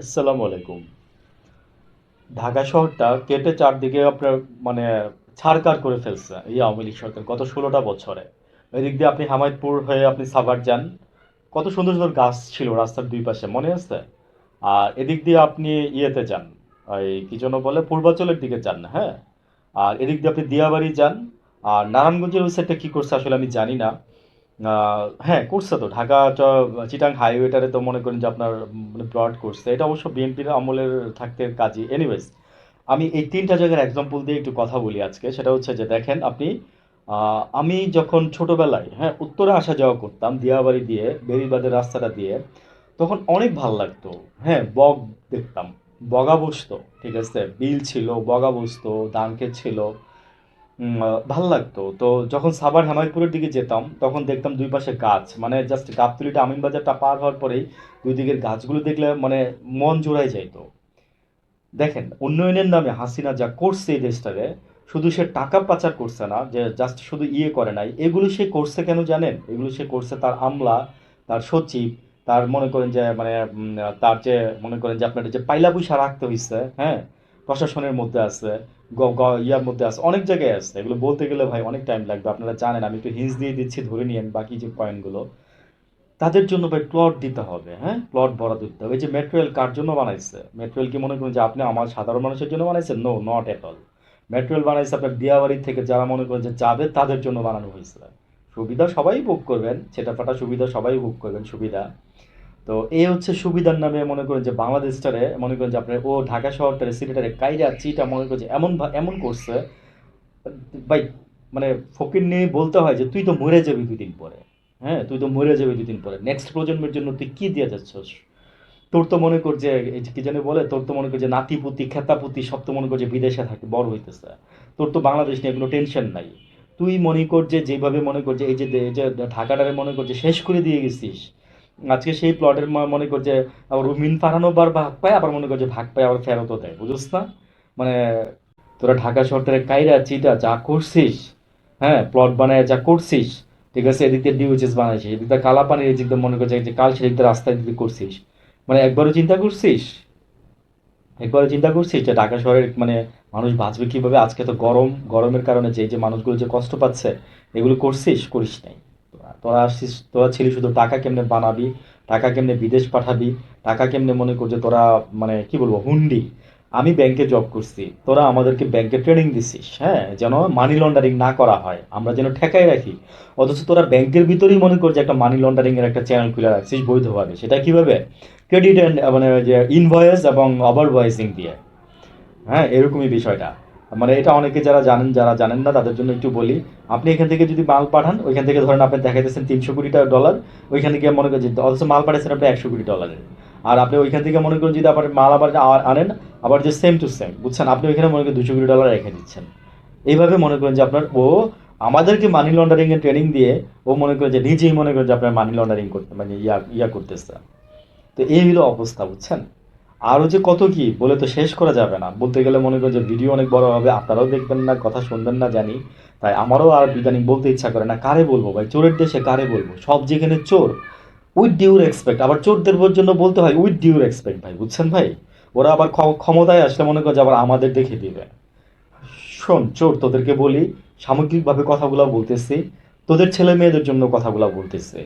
আসসালামু আলাইকুম। ঢাকা শহরটা কেটে চারদিকে আপনার মানে ছারকার করে ফেলছে এই আওয়ামী লীগ সরকার গত ষোলোটা বছরে। এদিক দিয়ে আপনি হামায়তপুর হয়ে আপনি সাভার যান, কত সুন্দর সুন্দর গাছ ছিল রাস্তার দুই পাশে, মনে আছে? আর এদিক দিয়ে আপনি ইয়েতে যান ওই কি যেন বলে পূর্বাঞ্চলের দিকে যান হ্যাঁ? আর এদিক দিয়ে আপনি দিয়াবাড়ি যান, আর নারায়ণগঞ্জের ওই সাইডটা কী করছে আসলে আমি জানি না। হ্যাঁ করছে তো। ঢাকা চিটাং হাইওয়েটারে তো মনে করেন যে আপনার মানে প্লট করছে। এটা অবশ্য বিএনপির আমলের থাকতে কাজী এনিওয়েজ আমি এই তিনটা জায়গার এক্সাম্পল দিয়ে একটু কথা বলি আজকে। সেটা হচ্ছে যে দেখেন আপনি আমি যখন ছোটবেলায় হ্যাঁ উত্তরে আসা যাওয়া করতাম, দিয়াবাড়ি দিয়ে বেরিবাদের রাস্তাটা দিয়ে, তখন অনেক ভালো লাগতো। হ্যাঁ বক দেখতাম। বগা বসতো, ঠিক আছে? বিল ছিল, বগা বসতো ধান ছিল। ভালো লাগতো। তো যখন সাভার হেমায়তপুরের দিকে যেতাম, তখন দেখতাম দুই পাশে গাছ। মানে জাস্ট গাবতলিটা আমিন বাজারটা পার হওয়ার পরেই দুই দিকের গাছগুলো দেখলে মানে মন জোড়ায় যাইতো। দেখেন, উন্নয়নের নামে হাসিনা যা করছে এই দেশটারে শুধু সে টাকা পাচার করছে না, যে জাস্ট শুধু ইয়ে করে নাই, এগুলো সে করছে কেন জানেন? এগুলো সে করছে তার আমলা, তার সচিব, তার মনে করেন যে মানে তার যে, মনে করেন যে আপনার যে পাইলা পয়সা রাখতে হইছে হ্যাঁ প্রশাসনের মধ্যে আছে ইয়ার মধ্যে আছে। অনেক জায়গায় আছে। এগুলো বলতে গেলে ভাই অনেক টাইম লাগবে। আপনারা জানেন, আমি একটু হিন্স দিয়ে দিচ্ছি, ধরে নিয়েন বাকি যে পয়েন্টগুলো তাদের জন্য ভাই প্লট দিতে হবে হ্যাঁ? প্লট বরাদ্দ দিতে হবে। যে মেট্রো রেল কার জন্য বানাইছে? মেট্রো রেল কি মনে করেন যে আপনি আমার সাধারণ মানুষের জন্য বানাইছেন? No not at all metro rail বানাইছে আপনার দিয়াবাড়ি থেকে যারা মনে করেন যে যাবে তাদের জন্য বানানো হয়েছে। সুবিধা সবাই ভোগ করবেন। সেটা ফাটা সুবিধা সবাই ভোগ করবেন, সুবিধা। তো এই হচ্ছে সুবিধার নামে মনে করেন যে বাংলাদেশটারে মনে করেন যে আপনার ও ঢাকা শহরটারে সিটিটারে কাইরা, চিটা মনে করেন যে এমন এমন করছে। ভাই মানে ফকির নিয়ে বলতে হয় যে তুই তো মরে যাবি দুই দিন পরে। হ্যাঁ তুই তো মরে যাবি দুই দিন পরে। নেক্সট প্রজন্মের জন্য তুই কি দিয়ে যাচ্ছস? তোর তো মনে কর যে কি জানি বলে, তোর তো মনে কর যে নাতিপুতি, খেতাপুতি সব তো মনে কর যে বিদেশে থাকে, বড় হইতেছে। তোর তো বাংলাদেশ নিয়ে কোনো টেনশন নাই। তুই মনে কর যে, যেভাবে মনে কর যে এই যে ঢাকাটারে মনে কর যে শেষ করে দিয়ে গেছিস আজকে সেই প্লটের মনে করছে আবার রুমিন ফারানো বার ভাগ পায়, আবার মনে করছে ভাগ পায়, আবার ফেরতও দেয় বুঝছ না? মানে তোরা ঢাকা শহরটারে কাইরা চিটা যা করছিস হ্যাঁ প্লট বানায় যা করছিস, ঠিক আছে এদিকে ডিউচেস বানাইছিস এদিকে কালা কালাপানির এদিক মনে করছে যে কাল সেদিক রাস্তায় দিকে করছিস মানে একবারও চিন্তা করছিস? একবারও চিন্তা করছিস যে ঢাকা শহরের মানে মানুষ বাঁচবে কীভাবে? আজকে তো গরম, গরমের কারণে যে যে মানুষগুলো যে কষ্ট পাচ্ছে, এগুলো করছিস? করিস নাই। তোরা আসছিস, তোরা ছিলি শুধু টাকা কেমনে বানাবি, টাকা কেমনে বিদেশ পাঠাবি, টাকা কেমনে মনে কর যে তোরা মানে কি বলব, হুন্ডি। আমি ব্যাংকে জব করছি, তোরা আমাদেরকে ব্যাংকে ট্রেনিং দিছিস হ্যাঁ? যেন মানি লন্ডারিং না করা হয়, আমরা যেন ঠেকাই রাখি। অথচ তোরা ব্যাংকের ভিতরেই মনে কর যে একটা মানি লন্ডারিং এর একটা চ্যানেল খুলে রাখছিস বৈধভাবে। সেটা কীভাবে? ক্রেডিট অ্যান্ড মানে যে ইনভয়েস এবং ওভার ভয়েসিং দিয়ে। হ্যাঁ? এরকমই বিষয়টা। মানে এটা অনেকে যারা জানেন যারা জানেন না, তাদের জন্য একটু বলি। আপনি এখান থেকে যদি মাল পাঠান, ওইখান থেকে ধরেন আপনি দেখাইতেছেন তিনশো কোটি টাকা ডলার ওইখান থেকে মনে করেন অথচ মাল পাঠাচ্ছেন আপনি একশো কোটি ডলারের আর আপনি ওইখান থেকে মনে করেন যদি আবার মাল আবার আনেন, আবার যে সেম টু সেম বুঝছেন? আপনি ওইখানে মনে করেন দুশো কোটি ডলার রেখে দিচ্ছেন। এইভাবে মনে করেন যে আপনার ও আমাদেরকে মানি লন্ডারিং এর ট্রেনিং দিয়ে ও মনে করে যে নিজেই মনে করে যে আপনার মানি লন্ডারিং করতে মানে ইয়া ইয়া করতেছে। তো এই হলো অবস্থা, বুঝছেন? আরও যে কত কি, বলে তো শেষ করা যাবে না। বলতে গেলে মনে করেন যে ভিডিও অনেক বড় হবে, আপনারাও দেখবেন না, কথা শুনবেন না, জানি। তাই আমারও আর ইদানিং বলতে ইচ্ছা করে না, কারে বলব ভাই? চোরের দেশে কারে বলব? সব যেখানে চোর উইথ ডিউর এক্সপেক্ট আবার চোরদের জন্য বলতে হয় উইথ ডিউর এক্সপেক্ট ভাই, বুঝছেন ভাই? ওরা আবার ক্ষমতায় আসলে মনে করছে আবার আমাদের দেখে দিবে। শোন, চোর, তোদেরকে বলি, সামগ্রিকভাবে কথাগুলো বলতেছি। তোদের ছেলে মেয়েদের জন্য কথাগুলো বলতেছে।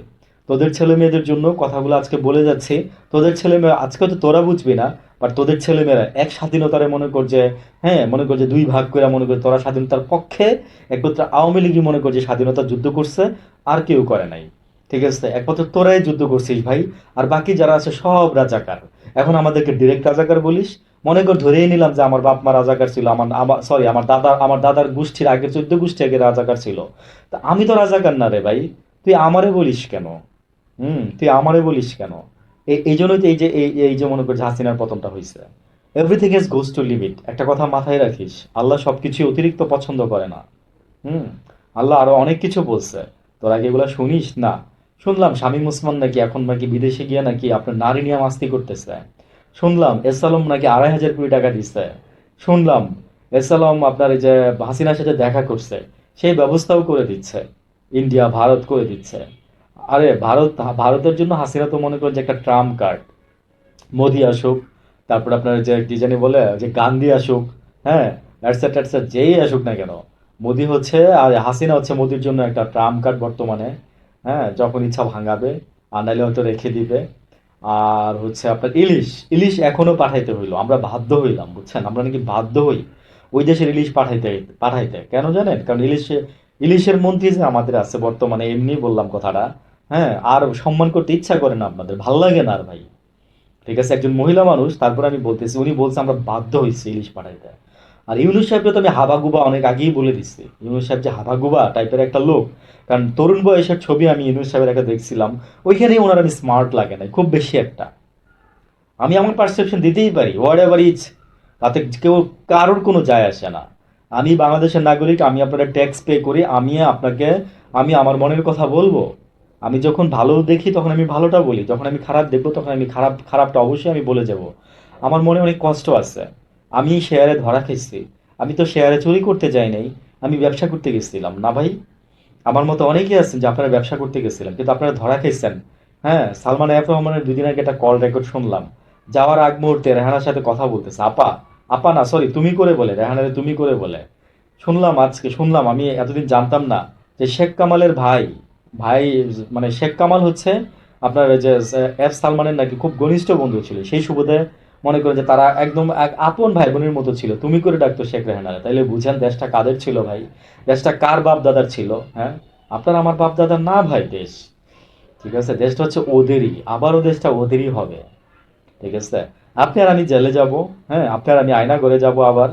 তোদের ছেলে মেয়েদের জন্য কথাগুলো আজকে বলে যাচ্ছে। তোদের ছেলে মেয়ে, আজকে তো তোরা বুঝবি না বাট তোদের ছেলে মেয়েরা এক স্বাধীনতারে মনে করছে হ্যাঁ মনে করছে দুই ভাগ করে মনে কর তোরা স্বাধীনতার পক্ষে, একমাত্র আওয়ামী লীগই মনে করছে স্বাধীনতা যুদ্ধ করছে, আর কেউ করে নাই। ঠিক আছে? একমাত্র তোরাই যুদ্ধ করছিস ভাই, আর বাকি যারা আছে সব রাজাকার। এখন আমাদেরকে ডিরেক্ট রাজাকার বলিস। মনে কর ধরেই নিলাম যে আমার বাপ মা রাজাকার ছিল, আমার আমার সরি আমার দাদা, আমার দাদার গোষ্ঠীর আগে চোদ্দ গোষ্ঠী আগে রাজাকার ছিল। তা আমি তো রাজাকার না রে ভাই, তুই আমারে বলিস কেন? হুম, তুই আমারে বলিস কেন? এই জন্যই তো এই যে এই যে মনে করছে হাসিনার পতনটা হয়েছে everything is goes to limit একটা কথা মাথায় রাখিস, আল্লাহ সব কিছু অতিরিক্ত পছন্দ করে না। হুম, আল্লাহ আরও অনেক কিছু বলছে। তোর আগে এগুলো শুনিস না? শুনলাম শামীম ওসমান নাকি এখন নাকি বিদেশে গিয়ে নাকি আপনার নারী নিয়ে মাস্তি করতেছে। শুনলাম এসালম নাকি আড়াই হাজার কোটি টাকা দিচ্ছে শুনলাম এসালম আপনার এই যে হাসিনার সাথে দেখা করছে, সেই ব্যবস্থাও করে দিচ্ছে। ইন্ডিয়া, ভারত করে দিচ্ছে। আরে ভারত, ভারতের জন্য হাসিনা তো মনে করেন যে একটা ট্রাম্প কার্ড। মোদি আসুক, তারপর আপনার যে কি জানি বলে, যে গান্ধী আসুক হ্যাঁ এটসেট এটসেট যেই আসুক না কেন, মোদি হচ্ছে আর হাসিনা হচ্ছে মোদির জন্য একটা ট্রাম্প কার্ড বর্তমানে হ্যাঁ যখন ইচ্ছা ভাঙাবে, আর নাহলে হয়তো রেখে দিবে। আর হচ্ছে আপনার ইলিশ ইলিশ এখনও পাঠাইতে হইল, আমরা বাধ্য হইলাম, বুঝছেন? আমরা নাকি বাধ্য হই ওই দেশের ইলিশ পাঠাইতে পাঠাইতে। কেন জানেন? কারণ ইলিশে, ইলিশের মন্ত্রী যে আমাদের আছে বর্তমানে, এমনি বললাম কথাটা হ্যাঁ আর সম্মান করতে ইচ্ছা করে না আপনাদের, ভালো লাগে না আর ভাই। ঠিক আছে, একজন মহিলা মানুষ, তারপর আমি বলতেছি, উনি বলছে আমরা বাধ্য হয়েছি ইলিশ পাঠাইতে আর ইউনুস সাহেবকে তো আমি হাবাগুবা অনেক আগেই বলে দিচ্ছি ইউনুস সাহেব যে হাবাগুবা টাইপের একটা লোক, কারণ তরুণ বয়সের ছবি আমি ইউনুস সাহেবের একটা দেখছিলাম, ওইখানেই ওনার আমি স্মার্ট লাগে না খুব বেশি একটা। আমি আমার পারসেপশন দিতেই পারি হোয়াট এভার ইজ তাতে কেউ, কারোর কোনো যায় আসে না। আমি বাংলাদেশের নাগরিক, আমি আপনারা ট্যাক্স পে করি, আমি আপনাকে, আমি আমার মনের কথা বলব। আমি যখন ভালো দেখি, তখন আমি ভালোটা বলি। যখন আমি খারাপ দেখব, তখন আমি খারাপ, খারাপটা অবশ্যই আমি বলে যাব। আমার মনে অনেক কষ্ট আছে। আমি শেয়ারে ধরা খেয়েছি। আমি তো শেয়ারে চুরি করতে যাই নাই। আমি ব্যবসা করতে গেছিলাম। না ভাই, আমার মতো অনেকেই আছেন যে আপনারা ব্যবসা করতে গেছিলেন, কিন্তু আপনারা ধরা খেয়েছেন। হ্যাঁ সালমান এফ রহমানের দুদিন আগে একটা কল রেকর্ড শুনলাম। যাওয়ার আগ মুহূর্তে রেহানার সাথে কথা বলতেছে। আপা আপা না সরি তুমি করে বলে, রেহানারে তুমি করে বলে। শুনলাম আজকে, শুনলাম। আমি এতদিন জানতাম না যে শেখ কামালের ভাই ভাই মানে শেখ কামাল হচ্ছে আপনার যে এফ সালমানের নাকি খুব ঘনিষ্ঠ বন্ধু ছিল। সেই সুবাদে মনে করেন যে তারা একদম এক আপন ভাই বোনের মতো ছিল। তুমি করে ডাকতো শেখ রেহানারে। তাইলে বুঝেন দেশটা কাদের ছিল ভাই? দেশটা কার বাপ দাদার ছিল হ্যাঁ? আপনার আমার বাপ দাদার না ভাই, দেশ। ঠিক আছে? দেশটা হচ্ছে ওদেরই। আবারও দেশটা ওদেরই হবে। ঠিক আছে? আপনি আর আমি জেলে যাব হ্যাঁ? আপনি আর আমি আয়না করে যাব আবার।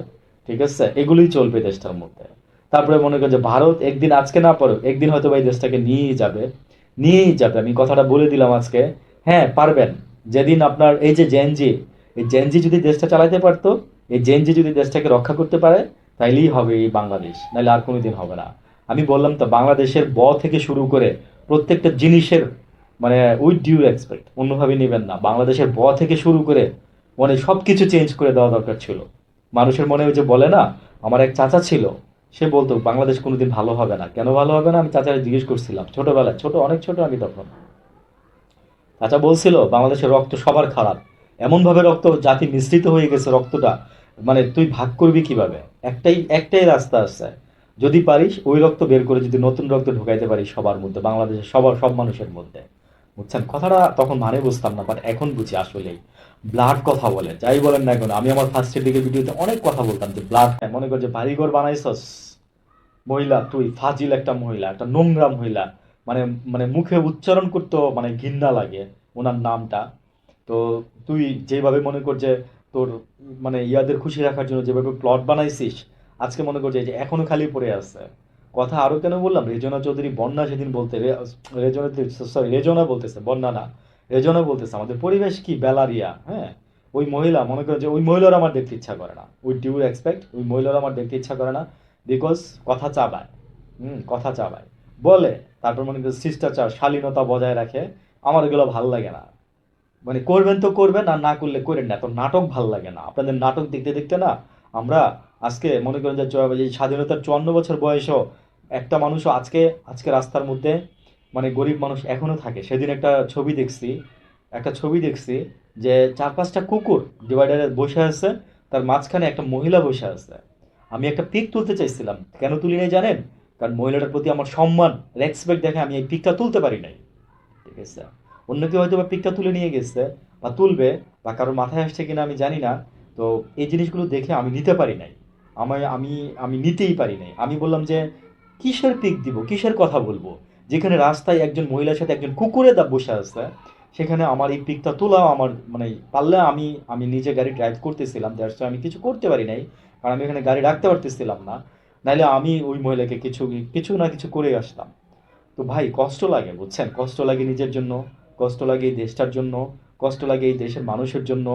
ঠিক আছে? এগুলোই চলবে দেশটার মধ্যে। তারপরে মনে করেন যে ভারত একদিন আজকে না পারুক একদিন হয়তো এই দেশটাকে নিয়েই যাবে নিয়েই যাবে। আমি কথাটা বলে দিলাম আজকে। হ্যাঁ পারবেন। যেদিন আপনার এই যে জেনজি এই জেনজি যদি দেশটা চালাতে পারতো, এই জেনজি যদি দেশটাকে রক্ষা করতে পারে, তাইলেই হবে এই বাংলাদেশ। নাহলে আর কোনো দিন হবে না। আমি বললাম তো, বাংলাদেশের ব থেকে শুরু করে প্রত্যেকটা জিনিসের মানে উইথ ডিউ এক্সপেক্ট অন্যভাবে নেবেন না। বাংলাদেশের ব থেকে শুরু করে মানে সব কিছু চেঞ্জ করে দেওয়া দরকার ছিল। মানুষের মনে ওই যে বলে না, আমার এক চাচা ছিল সে বলতো, বাংলাদেশ কোনোদিন ভালো হবে না। কেন ভালো হবে না? আমি চাচাকে জিজ্ঞেস করছিলাম, ছোটবেলায়, ছোট, অনেক ছোট আমি তখন। চাচা বলছিল, বাংলাদেশের রক্ত সবার খারাপ। এমনভাবে রক্ত জাতি মিশ্রিত হয়ে গেছে রক্তটা মানে তুই ভাগ করবি কীভাবে? একটাই একটাই রাস্তা আছে। যদি পারিস, ওই রক্ত বের করে যদি নতুন রক্ত ঢুকাইতে পারিস সবার মধ্যে, বাংলাদেশের সবার, সব মানুষের মধ্যে। বুঝছেন? কথাটা তখন মানে বুঝতাম না বাট এখন বুঝি আসলেই। ব্লাড কথা বলে যাই বলেন না এখন আমি আমার ফার্স্টের দিকে ভিডিওতে অনেক কথা বলতাম যে ব্লাড মনে কর যে বাড়িঘর বানাইছস, মহিলা, তুই ফাজিল একটা মহিলা, একটা নোংরা মহিলা মানে মানে মুখে উচ্চারণ করতেও মানে ঘৃণা লাগে ওনার নামটা। তো তুই যেভাবে মনে কর যে তোর মানে ইয়াদের খুশি রাখার জন্য যেভাবে প্লট বানাইছিস, আজকে মনে কর যে এই যে এখনও খালি পড়ে আছে। কথা আরও কেন বললাম? রেজনা চৌধুরী, বন্যা সেদিন বলতে রেজনা সরি রেজনা বলতেছে, বন্যা না, রেজনা বলতেছে, আমাদের পরিবেশ কি বেলারিয়া হ্যাঁ? ওই মহিলা, মনে করে যে ওই মহিলার আমার দেখতে ইচ্ছা করে না। উই ডিউ এক্সপেক্ট ওই মহিলার আমার দেখতে ইচ্ছা করে না বিকজ কথা চাবায়, হুম, কথা চাবায়। বলে, তারপর মনে করে শিষ্টাচার, শালীনতা বজায় রাখে আমার এগুলো ভালো লাগে না। মানে করবেন তো করবেন, আর না করলে করেন না তো নাটক ভালো লাগে না। আপনাদের নাটক দেখতে দেখতে না, আমরা আজকে মনে করেন যে স্বাধীনতার চুয়ান্ন বছর বয়সও একটা মানুষও আজকে আজকে রাস্তার মধ্যে মানে গরিব মানুষ এখনও থাকে। সেদিন একটা ছবি দেখছি, একটা ছবি দেখছি যে চার পাঁচটা কুকুর ডিভাইডারে বসে আছে, তার মাঝখানে একটা মহিলা বসে আছে। আমি একটা পিক তুলতে চাইছিলাম। কেন তুলি নাই জানেন? কারণ মহিলাটার প্রতি আমার সম্মান রেসপেক্ট দেখে আমি এই পিকটা তুলতে পারি নাই। ঠিক আছে? অন্য কেউ হয়তো বা পিকটা তুলে নিয়ে গেছে বা তুলবে বা কারোর মাথায় আসছে কিনা আমি জানি না। তো এই জিনিসগুলো দেখে আমি নিতে পারি নাই। আমার আমি আমি নিতেই পারি নাই। আমি বললাম যে কিসের পিক দিব? কিসের কথা বলব? যেখানে রাস্তায় একজন মহিলার সাথে একজন কুকুরে দা বসে আছে, সেখানে আমার এই পিকটা তোলা আমার মানে পারলে আমি আমি নিজে গাড়ি ড্রাইভ করতেছিলাম দ্যাটস আমি কিছু করতে পারি নাই, কারণ আমি এখানে গাড়ি রাখতে পারতেছিলাম না নাহলে আমি ওই মহিলাকে কিছু কিছু না কিছু করে আসতাম। তো ভাই, কষ্ট লাগে, বুঝছেন? কষ্ট লাগে নিজের জন্য, কষ্ট লাগে এই দেশটার জন্য, কষ্ট লাগে এই দেশের মানুষের জন্য।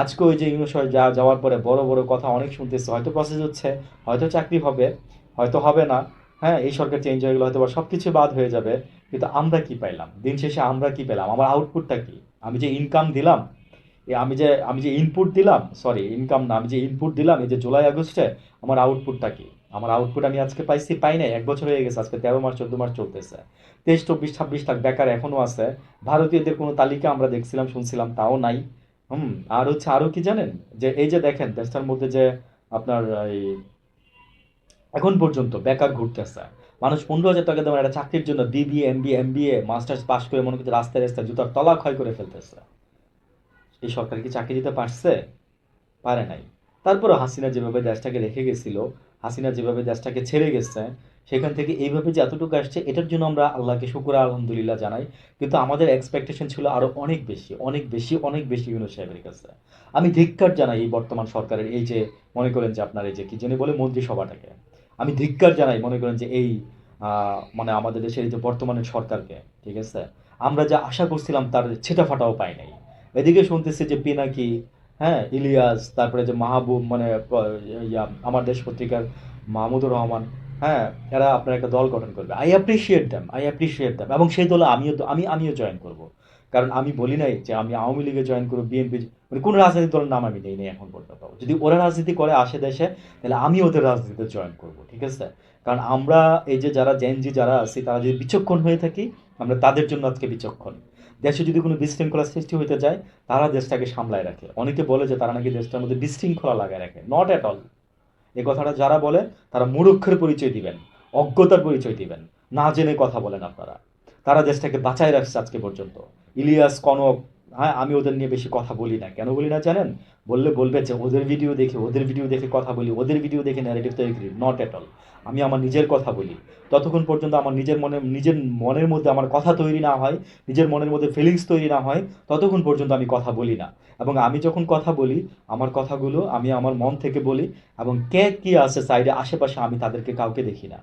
আজকে ওই যে ইউনুস যা যাওয়ার পরে বড় বড় কথা অনেক শুনতেছে, হয়তো প্রসেস হচ্ছে, হয়তো চাকরি হবে, হয়তো হবে না হ্যাঁ এই সরকার চেঞ্জ হয়ে গেলে হয়তো সব কিছু বাদ হয়ে যাবে, কিন্তু আমরা কি পাইলাম দিন শেষে আমরা কি পেলাম? আমার আউটপুটটা কি? আমি যে ইনকাম দিলাম আমি যে আমি যে ইনপুট দিলাম সরি ইনকাম না, আমি যে ইনপুট দিলাম, এই যে জুলাই, আগস্টে আমার আউটপুটটা কি? আমার আউটপুট আমি আজকে পাইছি, পাই নাই, এক বছর হয়ে গেছে, আজকে তেরো মাস চোদ্দ মাস চলতেছে। তেইশ, চব্বিশ, ছাব্বিশ লাখ বেকার এখনও আছে। ভারতীয়দের কোনো তালিকা আমরা দেখছিলাম, শুনছিলাম, তাও নাই। হুম, আর হচ্ছে আরও কি জানেন? যে এই যে দেখেন, দেশটার মধ্যে যে আপনার এই এখন পর্যন্ত বেকার ঘুরতেছে মানুষ পনেরো হাজার টাকা দেওয়ার একটা চাকরির জন্য BBA MBA MBA, masters pass করে মনে করছে রাস্তায় রাস্তায় জুতার তলা ক্ষয় করে ফেলতেছে এই সরকার কি চাকরি দিতে পারছে? পারে নাই। তারপরে হাসিনা যেভাবে দেশটাকে রেখে গেছিল, হাসিনা যেভাবে দেশটাকে ছেড়ে গেছে, সেখান থেকে এইভাবে যে এতটুকু আসছে, এটার জন্য আমরা আল্লাহকে শুকুর আলহামদুলিল্লাহ জানাই। কিন্তু আমাদের এক্সপেকটেশন ছিল আরও অনেক বেশি অনেক বেশি অনেক বেশি ইউনুস সাহেবের কাছে। আমি ধিক্কার জানাই এই বর্তমান সরকারের এই যে, মনে করেন যে আপনার এই যে কি জানি বলে মন্ত্রিসভাটাকে। আমি ধিক্কার জানাই, মনে করেন যে এই মানে আমাদের দেশের যে বর্তমানের সরকারকে, ঠিক আছে? আমরা যা আশা করছিলাম তার ছেটা ফাটাও পাই নাই। এদিকে শুনতেছি যে পিনাকি হ্যাঁ ইলিয়াস, তারপরে যে মাহবুব মানে আমার দেশ পত্রিকার মাহমুদুর রহমান হ্যাঁ এরা আপনার একটা দল গঠন করবে। I appreciate them I appreciate them এবং সেই দলে আমিও আমি, আমিও জয়েন করব। কারণ আমি বলি নাই যে আমি আওয়ামী লীগে জয়েন করব বিএনপি মানে কোনো রাজনৈতিক দলের নাম আমি নেই এখন পর্যন্ত। যদি ওরা রাজনীতি করে আসে দেশে, তাহলে আমি ওদের রাজনীতিতে জয়েন করব, ঠিক আছে? কারণ আমরা এই যে যারা জেনজি যারা আছি, তারা যদি বিচক্ষণ হয়ে থাকি, আমরা তাদের জন্য আজকে বিচক্ষণ। দেশে যদি কোনো বিশৃঙ্খলা সৃষ্টি হতে যায়, তারা দেশটাকে সামলায় রাখে। অনেকে বলে যে তারা নাকি দেশটার মধ্যে বিশৃঙ্খলা লাগায় রাখে। নট অ্যাট অল এ কথাটা যারা বলে, তারা মূর্খের পরিচয় দিবেন, অজ্ঞতার পরিচয় দিবেন। না জেনে কথা বলেন আপনারা। তারা দেশটাকে বাঁচায় রাখছে আজকে পর্যন্ত। ইলিয়াস, কনক হ্যাঁ আমি ওদের নিয়ে বেশি কথা বলি না। কেন বলি না জানেন? বললে বলবে যে, ওদের ভিডিও দেখে, ওদের ভিডিও দেখে কথা বলি, ওদের ভিডিও দেখে ন্যারেটিভ তৈরি করি নট অ্যাট অল আমি আমার নিজের কথা বলি। ততক্ষণ পর্যন্ত আমার নিজের মনে, নিজের মনের মধ্যে আমার কথা তৈরি না হয়, নিজের মনের মধ্যে ফিলিংস তৈরি না হয়, ততক্ষণ পর্যন্ত আমি কথা বলি না। এবং আমি যখন কথা বলি, আমার কথাগুলো আমি আমার মন থেকে বলি এবং কে কি আছে সাইডে আশেপাশে আমি তাদেরকে কাউকে দেখি না।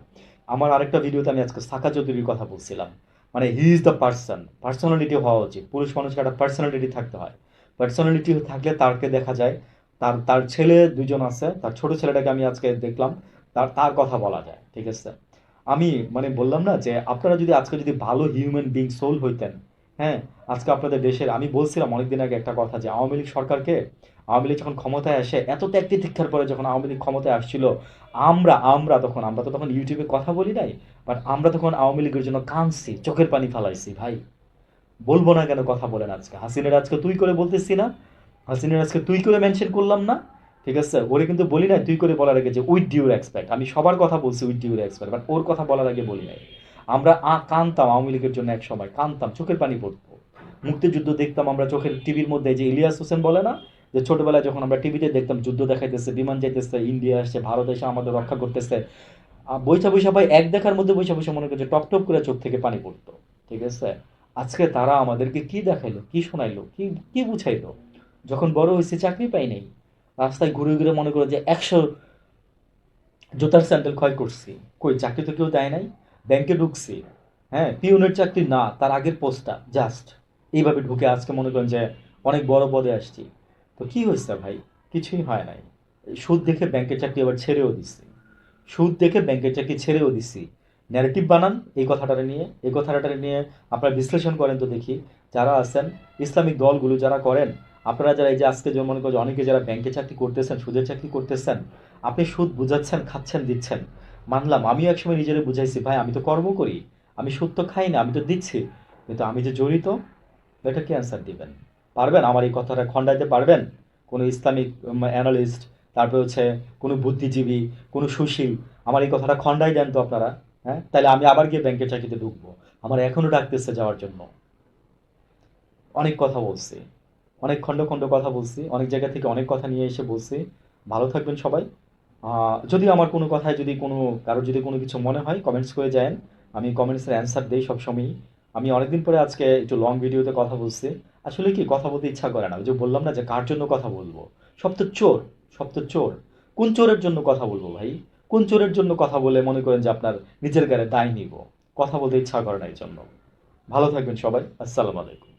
আমার আরেকটা ভিডিওতে আমি আজকে সাকা চৌধুরীর কথা বলছিলাম। মানে he is the person personality হওয়া উচিত। পুরুষ মানুষকে একটা পার্সোনালিটি থাকতে হয়। পার্সোনালিটি থাকলে তারকে দেখা যায়, তার তার ছেলে দুজন আছে, তার ছোট ছেলেটাকে আমি আজকে দেখলাম, তার তার কথা বলা যায়, ঠিক আছে? আমি মানে বললাম না যে, আপনারা যদি আজকে যদি ভালো হিউম্যান বিং সোল হইতেন হ্যাঁ আজকে আপনাদের দেশের, আমি বলছিলাম অনেকদিন আগে একটা কথা যে আওয়ামী লীগ সরকারকে, আওয়ামী লীগ যখন ক্ষমতায় আসে, এত ত্যাগ তিতিক্ষার পরে যখন আওয়ামী লীগ ক্ষমতায় আসছিল, আমরা আমরা তখন, আমরা তো তখন ইউটিউবে কথা বলি নাই বাট আমরা তখন আওয়ামী লীগের জন্য কাঁদছি, চোখের পানি ফালাইছি, ভাই। বলব না কেন কথা বলেন আজকে। হাসিনের আজকে তুই করে বলতেছি না, হাসিনের আজকে তুই করে মেনশন করলাম না, ঠিক আছে? ওরে কিন্তু বলি নাই তুই করে বলার আগে যে উইথ ডিউর এক্সপেক্ট আমি সবার কথা বলছি উইথ ডিউর এক্সপেক্ট বাট ওর কথা বলার আগে বলি নাই। আমরা কানতাম আওয়ামী লীগের জন্য এক সময়, কানতাম, চোখের পানি পড়তো। মুক্তিযুদ্ধ দেখতাম আমরা চোখের টিভির মধ্যে যে ইলিয়াস হোসেন বলে না, যে ছোটবেলায় যখন আমরা টিভিতে দেখতাম, যুদ্ধ দেখাইতেছে, বিমান যাইতেছে, ইন্ডিয়া আসছে, ভারত এসে আমাদের রক্ষা করতেছে বৈশা বৈশা ভাই এক দেখার মধ্যে বৈশা বৈশা মনে করছে টপ টপ করে চোখ থেকে পানি পড়তো, ঠিক আছে? আজকে তারা আমাদেরকে কি দেখাইলো, কি শোনাইলো, কি কি বুঝাইলো? যখন বড় হয়েছে চাকরি পাই নাই। রাস্তায় ঘুরে ঘুরে মনে করে যে একশো জুতার স্যান্ডেল ক্ষয় করছি। কই, চাকরি তো কেউ দেয় নাই? ব্যাংকে ঢুকছি হ্যাঁ পিউনের চাকরি না, তার আগের পোস্টটা জাস্ট এইভাবে ঢুকে আজকে মনে করেন যে অনেক বড় পদে আসছি। তো কি হয়েছে ভাই? কিছুই হয় নাই। সুদ দেখে ব্যাংকের চাকরি আবার ছেড়েও দিচ্ছি সুদ দেখে ব্যাংকের চাকরি ছেড়েও দিচ্ছি ন্যারেটিভ বানান, এই কথাটা নিয়ে, এই কথাটা নিয়ে আপনারা বিশ্লেষণ করেন তো দেখি। যারা আছেন, ইসলামিক দলগুলো যারা করেন, আপনারা যারা এই যে আজকে যেমন মনে করেন অনেকে যারা ব্যাংকে চাকরি করতেছেন, সুদের চাকরি করতেছেন, আপনি সুদ বুঝাচ্ছেন, খাচ্ছেন, দিচ্ছেন। মানলাম, আমিও একসময় নিজেরে বুঝাইছি, ভাই, আমি তো কর্ম করি, আমি তো খাই না, আমি তো দিচ্ছি, কিন্তু আমি যে জড়িত এটা কি অ্যান্সার দিবেন? পারবেন? আমার এই কথাটা খণ্ডাইতে পারবেন? কোনো ইসলামিক অ্যানালিস্ট তারপরে হচ্ছে কোনো বুদ্ধিজীবী, কোনো সুশীল, আমার এই কথাটা খণ্ডাই দেন তো আপনারা হ্যাঁ? তাহলে আমি আবার গিয়ে ব্যাংকের চাকরিতে ঢুকবো। আমার এখনও ডাকতেছে যাওয়ার জন্য। অনেক কথা বলছি, অনেক খণ্ড খণ্ড কথা বলছি, অনেক জায়গা থেকে অনেক কথা নিয়ে এসে বলছি। ভালো থাকবেন সবাই। যদি আমার কোনো কথায় যদি কোনো, কারোর যদি কোনো কিছু মনে হয় কমেন্টস করে যায়েন আমি কমেন্টসের অ্যান্সার দিই সবসময়ই। আমি অনেকদিন পরে আজকে একটু লং ভিডিওতে কথা বলছি। আসলে কি, কথা বলতে ইচ্ছা করে না। যে বললাম না যে কার জন্য কথা বলব? সব তো চোর, সব তো চোর। কোন চোরের জন্য কথা বলব ভাই? কোন চোরের জন্য কথা বলে মনে করেন যে আপনার নিজের গায়ে দায় নিব? কথা বলতে ইচ্ছা করে না এই জন্য। ভালো থাকবেন সবাই। আসসালামু আলাইকুম।